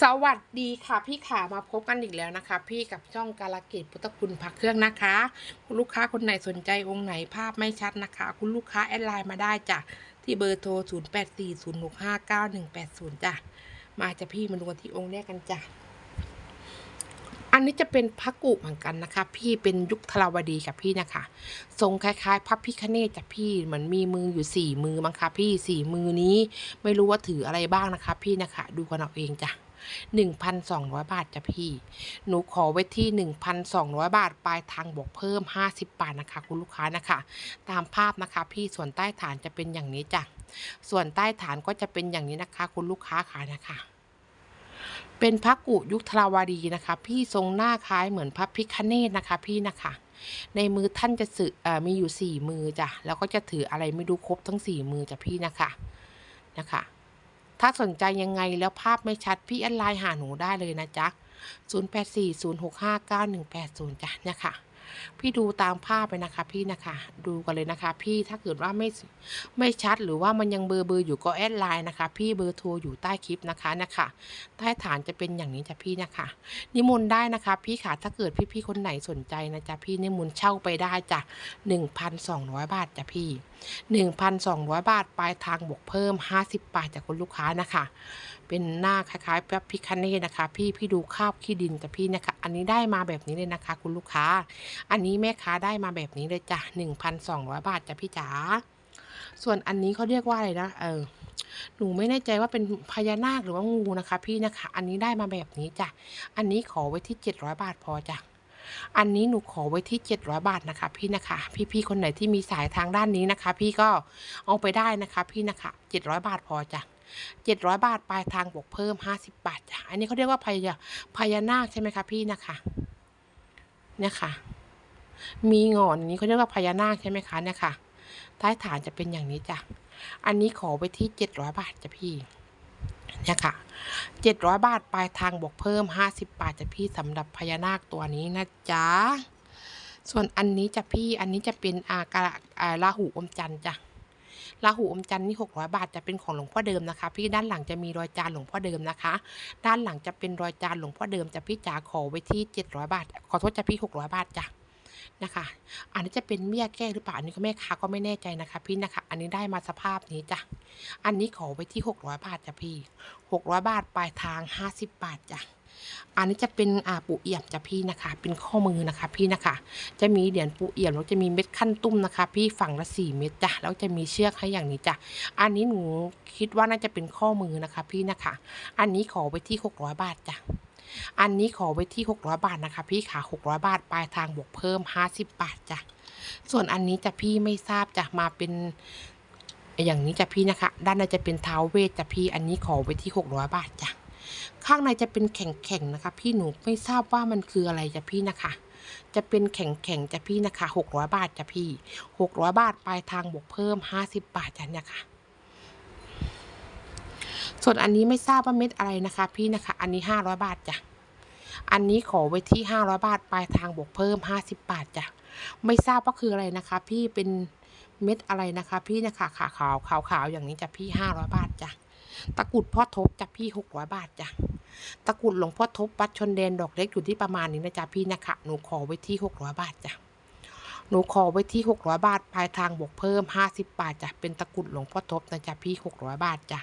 สวัสดีค่ะพี่ขามาพบกันอีกแล้วนะคะ พี่กับช่องกาลเกตพุทธคุณพักเครื่องนะคะ คุณลูกค้าคนไหนสนใจองค์ไหนภาพไม่ชัดนะคะ คุณลูกค้าแอดไลน์มาได้จ้ะที่เบอร์โทร 0 8 4 0 6 5 9 1 8 0จ้ะมาจะพี่มาดูที่องค์แรกกันจ้ะอันนี้จะเป็นพระกุเหมือนกันนะคะ พี่เป็นยุคทราวดีกับพี่นะคะ ทรงคล้ายๆพระพิคเนตจ้ะพี่เหมือนมีมืออยู่สี่มือมั้งคะพี่สี่มือนี้ไม่รู้ว่าถืออะไรบ้างนะคะ พี่นะคะ ดูกันเอาเองจ้ะ 1,200 บาทจ้ะพี่ หนูขอไว้ที่ 1,200 บาท ปลายทางบวกเพิ่ม 50 บาทนะคะ คุณลูกค้านะคะ ตามภาพนะคะ พี่ส่วนใต้ฐานจะเป็นอย่างนี้จ้ะ ส่วนใต้ฐานก็จะเป็นอย่างนี้นะคะ คุณลูกค้าขานะคะเป็นพระกุยุคทราวดีนะคะ พี่ทรงหน้าคล้ายเหมือนพระพิคเนตนะคะ พี่นะคะ ในมือท่านจะสื่ออมีอยู่สี่มือจ้ะแล้วก็จะถืออะไรไม่รู้ครบทั้งสี่มือจ้ะพี่นะคะนะคะ ถ้าสนใจยังไงแล้วภาพไม่ชัด พี่แอดไลน์หาหนูได้เลยนะจ๊ะ 0840659180จ้ะเนี่ยค่ะ พี่ดูตามภาพไปนะคะพี่นะคะ ดูกันเลยนะคะ พี่ถ้าเกิดว่าไม่ไม่ชัดหรือว่ามันยังเบอร์เบอร์อยู่ก็แอดไลน์นะคะ พี่เบอร์โทรอยู่ใต้คลิปนะคะนะคะใต้ฐานจะเป็นอย่างนี้จ้ะพี่นะคะ นิมนต์ได้นะคะ พี่ค่ะถ้าเกิดพี่ๆคนไหนสนใจนะจ๊ะพี่นิมนต์เช่าไปได้จ้ะ1,200บาทจ้ะพี่1,200บาทปลายทางบวกเพิ่ม50บาทจากคุณลูกค้านะคะ เป็นหน้าคล้ายๆแบบพิคเน่นะคะ พี่พี่ดูคราบขี้ดินจ้ะพี่นะคะ อันนี้ได้มาแบบนี้เลยนะคะ คุณลูกค้า อันนี้แม่ค้าได้มาแบบนี้เลยจ้ะ1,200 บาทจ้ะพี่จ๋า ส่วนอันนี้เขาเรียกว่าอะไรนะ เออ หนูไม่แน่ใจว่าเป็นพญานาคหรือว่างูนะคะ พี่นะคะ อันนี้ได้มาแบบนี้จ้ะ อันนี้ขอไว้ที่ 700 บาทพอจ้ะอันนี้หนูขอไว้ที่ 700 บาทนะคะ พี่นะคะ พี่ๆคนไหนที่มีสายทางด้านนี้นะคะ พี่ก็เอาไปได้นะคะ พี่นะคะ 700 บาทพอจ้ะ700 บาทปลายทางบวกเพิ่ม 50 บาทจ้ะอันนี้เขาเรียกว่าพญาพญานาคใช่ไหมคะพี่นะคะเนี่ยค่ะ มีงอนนี้เขาเรียกว่าพญานาคใช่ไหมคะเนี่ยค่ะใต้ฐานจะเป็นอย่างนี้จ้ะ อันนี้ขอไว้ที่700บาทจ้ะพี่ เนี่ยค่ะ700บาทปลายทางบวกเพิ่ม50บบาทจ้ะพี่สำหรับพญานาคตัวนี้นะจ๊ะ ส่วนอันนี้จ้ะพี่อันนี้จะเป็นอากระอาราหูอมจันทร์จ้ะราหูอมจันทร์นี่600 บาทจะเป็นของหลวงพ่อเดิมนะคะ พี่ด้านหลังจะมีรอยจานหลวงพ่อเดิมนะคะ ด้านหลังจะเป็นรอยจานหลวงพ่อเดิมจะพี่จ๋าขอไว้ที่ 700 บาท ขอโทษจ้ะพี่ 600 บาทจ้ะ นะคะ อันนี้จะเป็นเบี้ยแก้หรือเปล่าอันนี้ก็แม่ค้าก็ไม่แน่ใจนะคะ พี่นะคะ อันนี้ได้มาสภาพนี้จ้ะ อันนี้ขอไว้ที่ 600 บาทจ้ะพี่600 บาทปลายทาง 50 บาทจ้ะอันนี้จะเป็นอ่าปูเอี่ยมจ้ะพี่นะคะ เป็นข้อมือนะคะพี่นะคะ จะมีเหรียญปูเอี่ยมแล้วจะมีเม็ดขั้นตุ้มนะคะ พี่ฝั่งละสี่เม็ดจ้ะแล้วจะมีเชือกให้อย่างนี้จ้ะอันนี้หนูคิดว่าน่าจะเป็นข้อมือนะคะ พี่นะคะ อันนี้ขอไว้ที่600บาทจ้ะ อันนี้ขอไว้ที่ 600 บาทนะคะ พี่ขา600 บาท ปลายทางบวกเพิ่ม 50 บาทจ้ะ ส่วนอันนี้จะพี่ไม่ทราบจะมาเป็นอย่างนี้จะพี่นะคะ ด้านในจะเป็นเท้าเวทจะพี่ อันนี้ขอไว้ที่ 600 บาทจ้ะ ข้างในจะเป็นแข็งๆนะคะ พี่หนูไม่ทราบว่ามันคืออะไรจะพี่นะคะจะเป็นแข็งๆจะพี่นะคะ 600 บาทจะพี่ 600 บาท ปลายทางบวกเพิ่ม 50 บาทจ้ะเนี่ยค่ะ ส่วนอันนี้ไม่ทราบว่าเม็ดอะไรนะคะ พี่นะคะ อันนี้ 500 บาทจ้ะ อันนี้ขอไว้ที่ 500 บาทปลายทางบวกเพิ่ม 50 บาทจ้ะ ไม่ทราบว่าคืออะไรนะคะ พี่เป็นเม็ดอะไรนะคะ พี่นะคะขาวขาวขาวขาวๆอย่างนี้จ้ะพี่ 500 บาทจ้ะ ตะกุดพ่อทบจ้ะพี่600 บาทจ้ะ ตะกุดหลวงพ่อทบวัดชนแดนดอกเล็กอยู่ที่ประมาณนี้นะจ๊ะพี่นะคะ หนูขอไว้ที่ 600 บาทจ้ะ หนูขอไว้ที่ 600 บาท ปลายทางบวกเพิ่ม 50 บาทจ้ะเป็นตะกรุดหลวงพ่อทบนะจ๊ะพี่ 600 บาทจ้ะ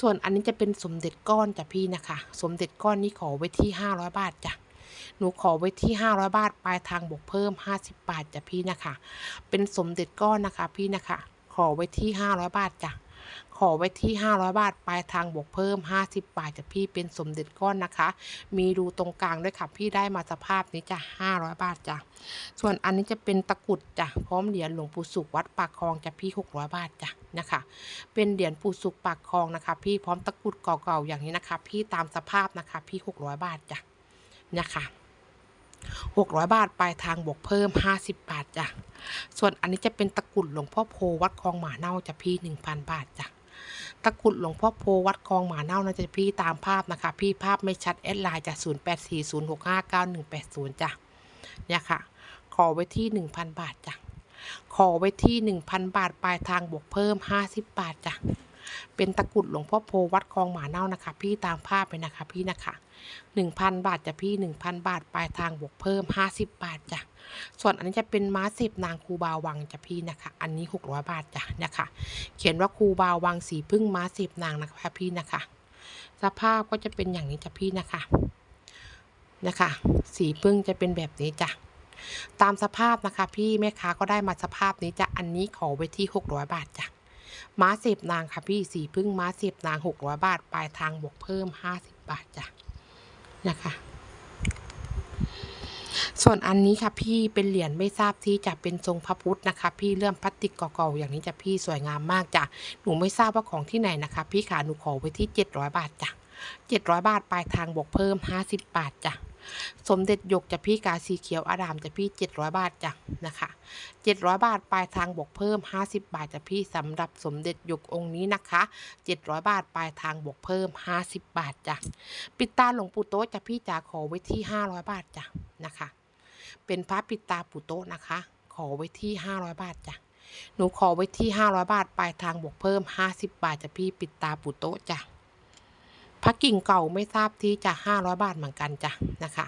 ส่วนอันนี้จะเป็นสมเด็จก้อนจ้ะพี่นะคะ สมเด็จก้อนนี้ขอไว้ที่ 500 บาทจ้ะหนูขอไว้ที่ 500 บาท ปลายทางบวกเพิ่ม 50 บาทจ้ะพี่นะคะ เป็นสมเด็จก้อนนะคะพี่นะคะ ขอไว้ที่ 500 บาทจ้ะ อไว้ที่ 500 บาท ปลายทางบวกเพิ่ม 50 บาทจากพี่เป็นสมเด็จก้อนนะคะ มีรูตรงกลางด้วยค่ะ พี่ได้มาสภาพนี้จ้ะ500 บาทจ้ะ ส่วนอันนี้จะเป็นตะกุดจ้ะ พร้อมเหรียญหลวงปู่สุขวัดปากคลองจ้ะพี่ 600 บาทจ้ะนะคะ เป็นเหรียญปู่สุขปากคลองนะคะ พี่พร้อมตะกุดเก่าๆอย่างนี้นะคะ พี่ตามสภาพนะคะพี่ 600 บาทจ้ะนะคะ600 บาท ปลายทางบวกเพิ่ม 50 บาทจ้ะ ส่วนอันนี้จะเป็นตะกุดหลวงพ่อโพวัดคลองหมาเน่าจะพี่ 1,000 บาทจ้ะ ตะกุดหลวงพ่อโพวัดคลองหมาเน่านะจ๊ะพี่ตามภาพนะคะ พี่ภาพไม่ชัดแอดไลน์จาก0840659180จ้ะเนี่ยค่ะ ขอไว้ที่ 1,000 บาทจ้ะขอไว้ที่ 1,000 บาท ปลายทางบวกเพิ่ม 50 บาทจ้ะ เป็นตะกรุดหลวงพ่อโพวัดคลองหมาเน่านะคะ พี่ตามภาพไปนะคะ พี่นะคะหนึ่งพันบาทจ้ะพี่หนึ่งพันบาทปลายทางบวกเพิ่มห้าสิบบาทจ้ะส่วนอันนี้จะเป็นม้าสิบนางครูบาวังจ้ะพี่นะคะ อันนี้หกร้อยบาทจ้ะนะคะ เขียนว่าครูบาวังสีพึ่งม้าสิบนางนะคะพี่นะคะ สภาพก็จะเป็นอย่างนี้จ้ะพี่นะคะนะคะ สีพึ่งจะเป็นแบบนี้จ้ะตามสภาพนะคะ พี่แม่ค้าก็ได้มาสภาพนี้จ้ะอันนี้ขอไว้ที่หกร้อยบาทจ้ะ ม้าสิบนางค่ะพี่สีพึ่งม้าสิบนางหกร้อยบาท ปลายทางบวกเพิ่มห้าสิบบาทจ้ะนะคะ ส่วนอันนี้ค่ะพี่เป็นเหรียญไม่ทราบที่จะเป็นทรงพระพุทธนะคะ พี่เลื่อมพลาสติกเก่าๆอย่างนี้จ้ะพี่สวยงามมากจ้ะหนูไม่ทราบว่าของที่ไหนนะคะ พี่ขาหนูขอไว้ที่เจ็ดร้อยบาทจ้ะเจ็ดร้อยบาท ปลายทางบวกเพิ่มห้าสิบบาทจ้ะ สมเด็จหยกจะพี่กาสีเขียวอารามจะพี่เจ็ดร้อยบาทจ้ะนะคะเจ็ดร้อยบาทปลายทางบวกเพิ่มห้าสิบบาทจะพี่สำหรับสมเด็จหยกองค์นี้นะคะเจ็ดร้อยบาทปลายทางบวกเพิ่มห้าสิบบาทจ้ะปิดตาหลวงปู่โต๊ะจ้ะพี่จ๋าขอไว้ที่ห้าร้อยบาทจ้ะนะคะ เป็นพระปิดตาปู่โต๊ะนะคะ ขอไว้ที่ห้าร้อยบาทจ้ะหนูขอไว้ที่ห้าร้อยบาทปลายทางบวกเพิ่มห้าสิบบาทจะพี่ปิดตาปู่โต๊ะจ้ะ พระกิ่งเก่าไม่ทราบที่จะห้าร้อยบาทเหมือนกันจ้ะนะคะ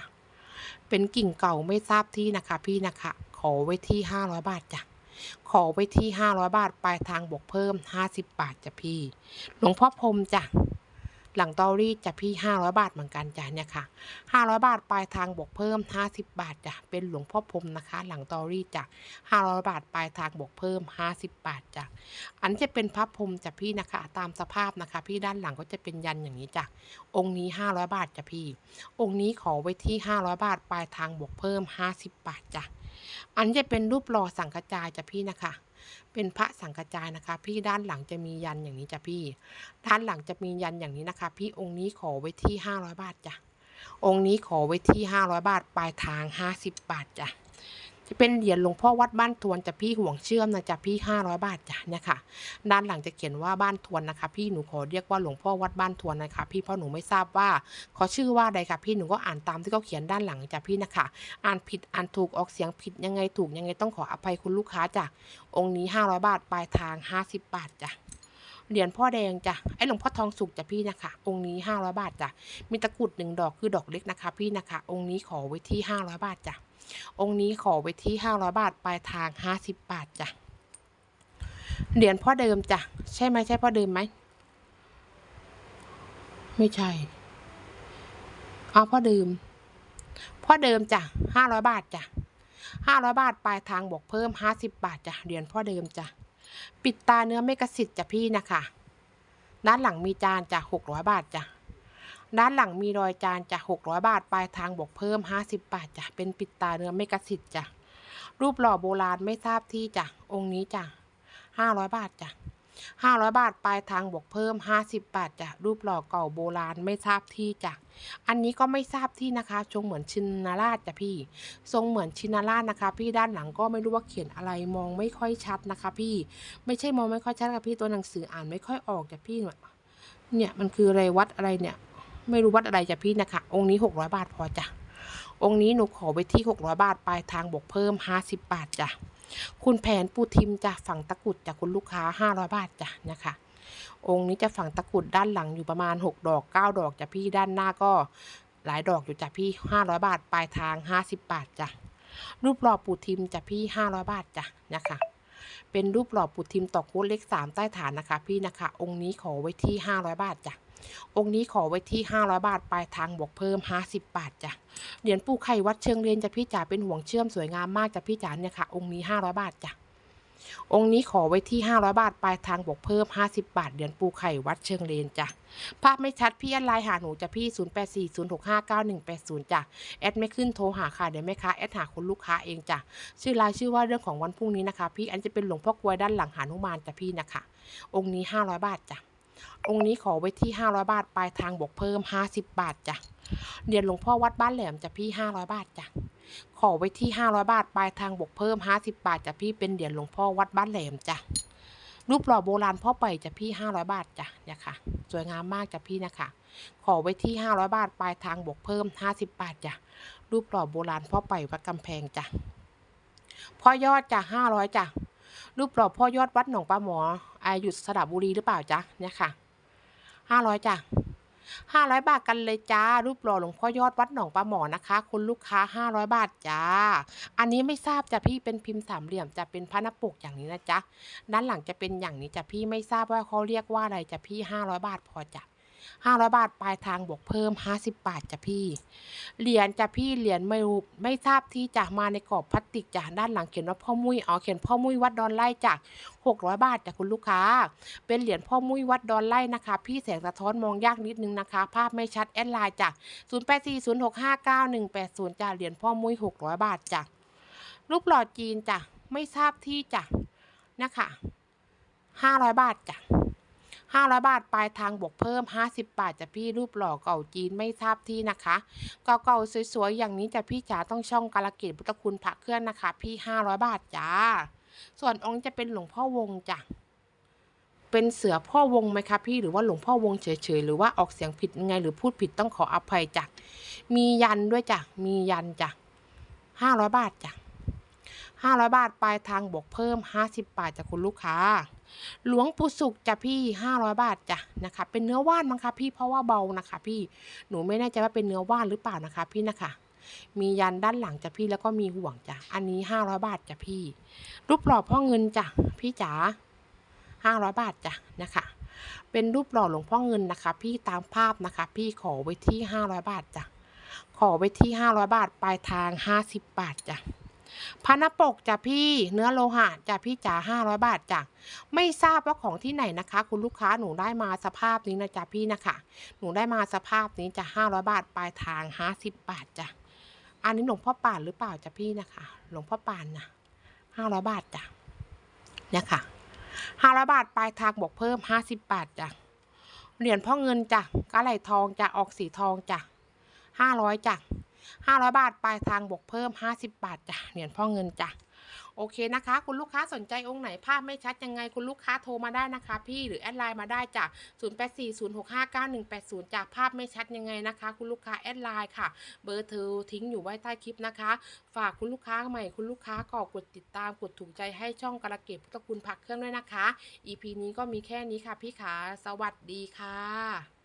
เป็นกิ่งเก่าไม่ทราบที่นะคะ พี่นะคะ ขอไว้ที่ห้าร้อยบาทจ้ะขอไว้ที่ห้าร้อยบาท ปลายทางบวกเพิ่มห้าสิบบาทจ้ะพี่ หลวงพ่อพรมจ้ะ หลังตอรี่จะพี่ห้าร้อยบาทเหมือนกันจ้ะเนี่ยค่ะห้าร้อยบาทปลายทางบวกเพิ่มห้าสิบาทจ้ะเป็นหลวงพ่อพรมนะคะ หลังตอรี่จ้ะห้าร้อยบาทปลายทางบวกเพิ่มห้าสิบาทจ้ะอันจะเป็นพระพรมจ้ะพี่นะคะ ตามสภาพนะคะ พี่ด้านหลังก็จะเป็นยันอย่างนี้จ้ะองค์นี้ห้าร้อยบาทจ้ะพี่ องค์นี้ขอไว้ที่ห้าร้อยบาทปลายทางบวกเพิ่มห้าสิบบาทจ้ะอันจะเป็นรูปหล่อสังกจายจ้ะพี่นะคะ เป็นพระสังกจายนะคะ พี่ด้านหลังจะมียันอย่างนี้จ้ะพี่ ด้านหลังจะมียันอย่างนี้นะคะ พี่องค์นี้ขอไว้ที่ห้าร้อยบาทจ้ะองค์นี้ขอไว้ที่ห้าร้อยบาท ปลายทางห้าสิบบาทจ้ะ จะเป็นเหรียญหลวงพ่อวัดบ้านทวนจะพี่ห่วงเชื่อมนะจะพี่ห้าร้อยบาทจ้ะเนี่ยค่ะด้านหลังจะเขียนว่าบ้านทวนนะคะ พี่หนูขอเรียกว่าหลวงพ่อวัดบ้านทวนนะคะ พี่เพราะหนูไม่ทราบว่าเขาชื่อว่าใดค่ะพี่หนูก็อ่านตามที่เขาเขียนด้านหลังจ้ะพี่นะคะ อ่านผิดอ่านถูกออกเสียงผิดยังไงถูกยังไงต้องขออภัยคุณลูกค้าจ้ะองค์นี้ห้าร้อยบาทปลายทางห้าสิบบาทจ้ะเหรียญพ่อแดงจ้ะ ไอ้หลวงพ่อทองสุกจ้ะพี่นะคะ องค์นี้ห้าร้อยบาทจ้ะ มีตะกรุดหนึ่งดอกคือดอกเล็กนะคะ พี่นะคะ องค์นี้ขอไว้ที่ห้าร้อยบาทจ้ะ องค์นี้ขอไว้ที่ห้าร้อยบาท ปลายทางห้าสิบบาทจ้ะ เหรียญพ่อเดิมจ้ะ ใช่ไหมใช่พ่อเดิมไหม ไม่ใช่ เอาพ่อเดิม พ่อเดิมจ้ะห้าร้อยบาทจ้ะห้าร้อยบาท ปลายทางบวกเพิ่มห้าสิบบาทจ้ะ เหรียญพ่อเดิมจ้ะ ปิดตาเนื้อเมกะสิทธิ์จ้ะพี่นะคะ ด้านหลังมีจานจ้ะหกร้อยบาทจ้ะ ด้านหลังมีรอยจานจ้ะหกร้อยบาท ปลายทางบวกเพิ่มห้าสิบบาทจ้ะเป็นปิดตาเนื้อเมกะสิทธิ์จ้ะรูปหล่อโบราณไม่ทราบที่จ้ะองค์นี้จ้ะห้าร้อยบาทจ้ะห้าร้อยบาท ปลายทางบวกเพิ่มห้าสิบบาทจ้ะรูปหล่อเก่าโบราณไม่ทราบที่จ้ะอันนี้ก็ไม่ทราบที่นะคะทรงเหมือนชินนาราชจ้ะพี่ ทรงเหมือนชินนาราชนะคะ พี่ด้านหลังก็ไม่รู้ว่าเขียนอะไรมองไม่ค่อยชัดนะคะ พี่ไม่ใช่มองไม่ค่อยชัดค่ะพี่ตัวหนังสืออ่านไม่ค่อยออกจ้ะพี่เนี่ยมันคืออะไรวัดอะไรเนี่ย ไม่รู้วัดอะไรจ้ะพี่นะคะ องค์นี้หกร้อยบาทพอจ้ะ องค์นี้หนูขอไว้ที่หกร้อยบาท ปลายทางบวกเพิ่มห้าสิบบาทจ้ะ คุณแผนปูทิมจ้ะฝั่งตะกรุดจากคุณลูกค้าห้าร้อยบาทจ้ะนะคะ องค์นี้จะฝั่งตะกรุดด้านหลังอยู่ประมาณหกดอกเก้าดอกจ้ะพี่ด้านหน้าก็หลายดอกอยู่จ้ะพี่ห้าร้อยบาท ปลายทางห้าสิบบาทจ้ะ รูปหล่อปูทิมจ้ะพี่ห้าร้อยบาทจ้ะนะคะเป็นรูปหล่อปูทิมตอกโค้ดเลขสามใต้ฐานนะคะ พี่นะคะ องค์นี้ขอไว้ที่ห้าร้อยบาทจ้ะ องค์นี้ขอไว้ที่ 500 บาทปลายทางบวกเพิ่ม 50 บาทจ้ะเหรียญปูไข่วัดเชิงเรียนจะพี่จ๋าเป็นห่วงเชื่อมสวยงามมากจ้ะพี่จ๋าเนี่ยค่ะ องค์นี้ 500 บาทจ้ะองค์นี้ขอไว้ที่ 500 บาท ปลายทางบวกเพิ่ม 50 บาทเหรียญปูไข่วัดเชิงเรนจ้ะภาพไม่ชัดพี่แอดไลน์หาหนูจ้ะพี่ 0840659180 จ้ะ แอดไม่ขึ้นโทรหาค่ะเดี๋ยวแม่ค้าแอดหาคนลูกค้าเองจ้ะ ชื่อไลน์ชื่อว่าเรื่องของวันพรุ่งนี้นะคะ พี่อันจะเป็นหลวงพ่อกลวยด้านหลังหานุมานจ้ะพี่นะคะ องค์นี้ 500 บาทจ้ะ องค์นี้ขอไว้ที่ 500 บาท ปลายทางบวกเพิ่ม 50 บาทจ้ะเรียญหลวงพ่อวัดบ้านแหลมจ้ะพี่ 500 บาทจ้ะขอไว้ที่ 500 บาท ปลายทางบวกเพิ่ม 50 บาทจ้ะพี่เป็นเหรียญหลวงพ่อวัดบ้านแหลมจ้ะรูปหล่อโบราณพ่อไปล่จ้ะพี่ 500 บาทจ้ะเนี่ยค่ะ สวยงามมากจ้ะพี่นะคะ ขอไว้ที่ 500 บาท ปลายทางบวกเพิ่ม 50 บาทจ้ะรูปหล่อโบราณพ่อไปล่อยวัดกำแพงจ้ะพ่อยอดจ้ะ500จ้ะ รูปหล่อพ่อยอดวัดหนองปลาหมออายุสระบุรีหรือเปล่าจ๊ะเนี่ยค่ะห้าร้อยจ้ะห้าร้อยบาทกันเลยจ้า รูปหล่อหลวงพ่อยอดวัดหนองปลาหมอนะคะ คุณลูกค้าห้าร้อยบาทจ้า อันนี้ไม่ทราบจ้ะพี่เป็นพิมพ์สามเหลี่ยมจะเป็นพระนปกอย่างนี้นะจ๊ะด้านหลังจะเป็นอย่างนี้จ้ะพี่ไม่ทราบว่าเขาเรียกว่าอะไรจ้ะพี่ห้าร้อยบาทพอจ้ะ ห้าร้อยบาทปลายทางบวกเพิ่มห้าสิบบาทจ้ะพี่ เหรียญจ้ะพี่เหรียญไม่รู้ไม่ทราบที่จะมาในกรอบพลาสติกจ้ะด้านหลังเขียนว่าพ่อมุ้ยอ๋อเขียนพ่อมุ้ยวัดดอนไล่จากหกร้อยบาทจ้ะคุณลูกค้า เป็นเหรียญพ่อมุ้ยวัดดอนไล่นะคะ พี่แสงสะท้อนมองยากนิดนึงนะคะ ภาพไม่ชัดแอดไลน์จ้ะศูนย์แปดสี่ศูนย์หกห้าเก้าหนึ่งแปดศูนย์จ้ะเหรียญพ่อมุ้ยหกร้อยบาทจ้ะรูปหล่อจีนจ้ะไม่ทราบที่จ้ะนะคะห้าร้อยบาทจ้ะ ห้าร้อยบาท ปลายทางบวกเพิ่มห้าสิบบาทจะพี่รูปหล่อเก่าจีนไม่ทราบที่นะคะ เก่าๆสวยๆอย่างนี้จะพี่จ๋าต้องช่องกาลเกตพุทธคุณพระเคลื่อนนะคะ พี่ห้าร้อยบาทจ้า ส่วนองค์จะเป็นหลวงพ่อวงจ้ะเป็นเสือพ่อวงไหมคะพี่หรือว่าหลวงพ่อวงเฉยๆหรือว่าออกเสียงผิดยังไง หรือพูดผิดต้องขออภัยจ้ะมียันด้วยจ้ะมียันจ้ะห้าร้อยบาทจ้ะห้าร้อยบาทปลายทางบวกเพิ่มห้าสิบบาทจากคุณลูกค้า หลวงปู่สุขจ้ะพี่ห้าร้อยบาทจ้ะนะคะ เป็นเนื้อว่านมั้งคะพี่เพราะว่าเบานะคะ พี่หนูไม่แน่ใจว่าเป็นเนื้อว่านหรือเปล่านะคะ พี่นะคะ มียันด้านหลังจ้ะพี่แล้วก็มีห่วงจ้ะอันนี้ห้าร้อยบาทจ้ะพี่ รูปหล่อพ่อเงินจ้ะพี่จ๋าห้าร้อยบาทจ้ะนะคะ เป็นรูปหล่อหลวงพ่อเงินนะคะ พี่ตามภาพนะคะ พี่ขอไว้ที่ห้าร้อยบาทจ้ะขอไว้ที่ห้าร้อยบาทปลายทางห้าสิบบาทจ้ะ พันปกจ้ะพี่เนื้อโลหะจ้ะพี่จ๋าห้าร้อยบาทจ้ะไม่ทราบว่าของที่ไหนนะคะ คุณลูกค้าหนูได้มาสภาพนี้นะจ๊ะพี่นะคะ หนูได้มาสภาพนี้จะห้าร้อยบาทปลายทางห้าสิบบาทจ้ะอันนี้หลวงพ่อป่านหรือเปล่าจ้ะพี่นะคะ หลวงพ่อป่านนะห้าร้อยบาทจ้ะเนี่ยค่ะห้าร้อยบาทปลายทางบวกเพิ่มห้าสิบบาทจ้ะเหรียญพ่อเงินจ้ะกระไหลทองจะออกสีทองจ้ะห้าร้อยจ้ะ ห้าร้อยบาทปลายทางบวกเพิ่มห้าสิบบาทจ้ะเหรียญพ่อเงินจ้ะโอเคนะคะ คุณลูกค้าสนใจองค์ไหนภาพไม่ชัดยังไงคุณลูกค้าโทรมาได้นะคะ พี่หรือแอดไลน์มาได้จาก 0840659180 จากภาพไม่ชัดยังไงนะคะ คุณลูกค้าแอดไลน์ค่ะ เบอร์เธอทิ้งอยู่ไว้ใต้คลิปนะคะ ฝากคุณลูกค้าใหม่คุณลูกค้าก็กดติดตามกดถูกใจให้ช่องกระเก็บพุทธคุณผักเครื่องด้วยนะคะ EP นี้ก็มีแค่นี้ค่ะพี่ขาสวัสดีค่ะ